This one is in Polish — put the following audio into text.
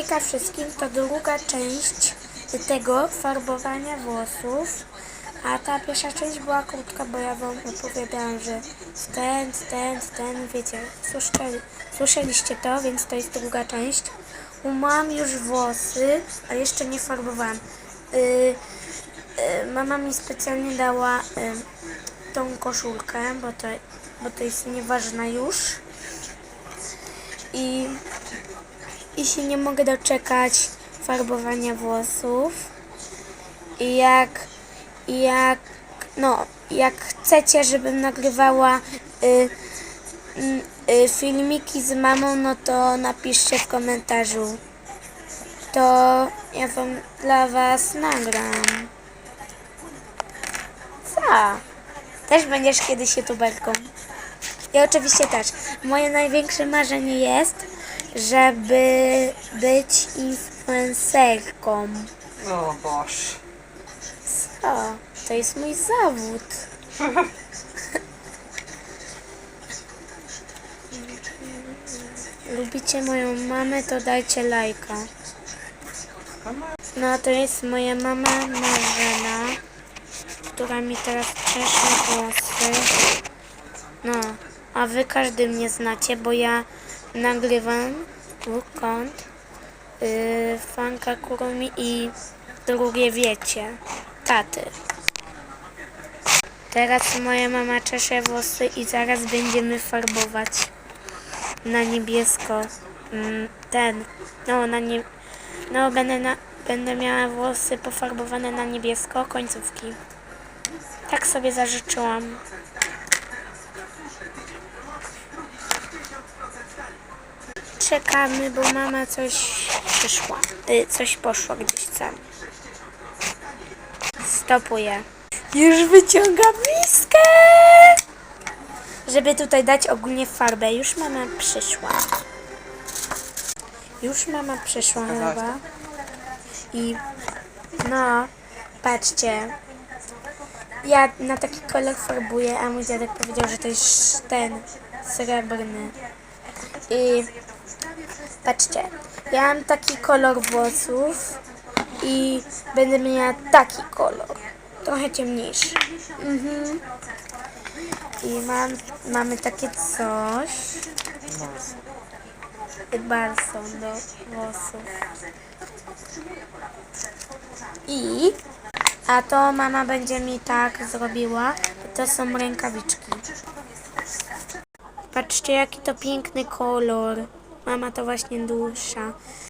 Hejka wszystkim, to druga część tego farbowania włosów. A ta pierwsza część była krótka, bo ja wam opowiadałam, że ten, ten, ten, wiecie, słyszeli, słyszeliście to, więc to jest druga część. Umyłam już włosy, ale jeszcze nie farbowałam. Y, y, mama mi specjalnie dała y, tą koszulkę, bo to, bo to jest nieważna już. I i się nie mogę doczekać farbowania włosów. I jak, jak, no, jak chcecie, żebym nagrywała y, y, filmiki z mamą, no to napiszcie w komentarzu. To ja wam dla was nagram. Co? Też będziesz kiedyś youtuberką. Ja oczywiście też. Moje największe marzenie jest, żeby być influencerką. O Boż. Co? To jest mój zawód. Lubicie moją mamę, to dajcie lajka. No to jest moja mama Marzena, która mi teraz czesze włosy. No, a wy każdy mnie znacie, bo ja nagrywam kąt, yy, fanka Kurumi i drugie wiecie, taty. Teraz moja mama czesze włosy i zaraz będziemy farbować na niebiesko. Mm, ten, no na nie, no będę, na, będę miała włosy pofarbowane na niebiesko, końcówki. Tak sobie zażyczyłam. Czekamy, bo mama coś przyszła. Y, coś poszło gdzieś tam. Stopuję. Już wyciągam miskę! Żeby tutaj dać ogólnie farbę. Już mama przyszła. Już mama przyszła chyba. I no, patrzcie. Ja na taki kolor farbuję, a mój dziadek powiedział, że to jest ten srebrny. I patrzcie, ja mam taki kolor włosów i będę miała taki kolor. Trochę ciemniejszy. Mhm. I mam, mamy takie coś. Balsam do włosów. I a to mama będzie mi tak zrobiła. To są rękawiczki. Patrzcie, jaki to piękny kolor. Mama to właśnie dusza.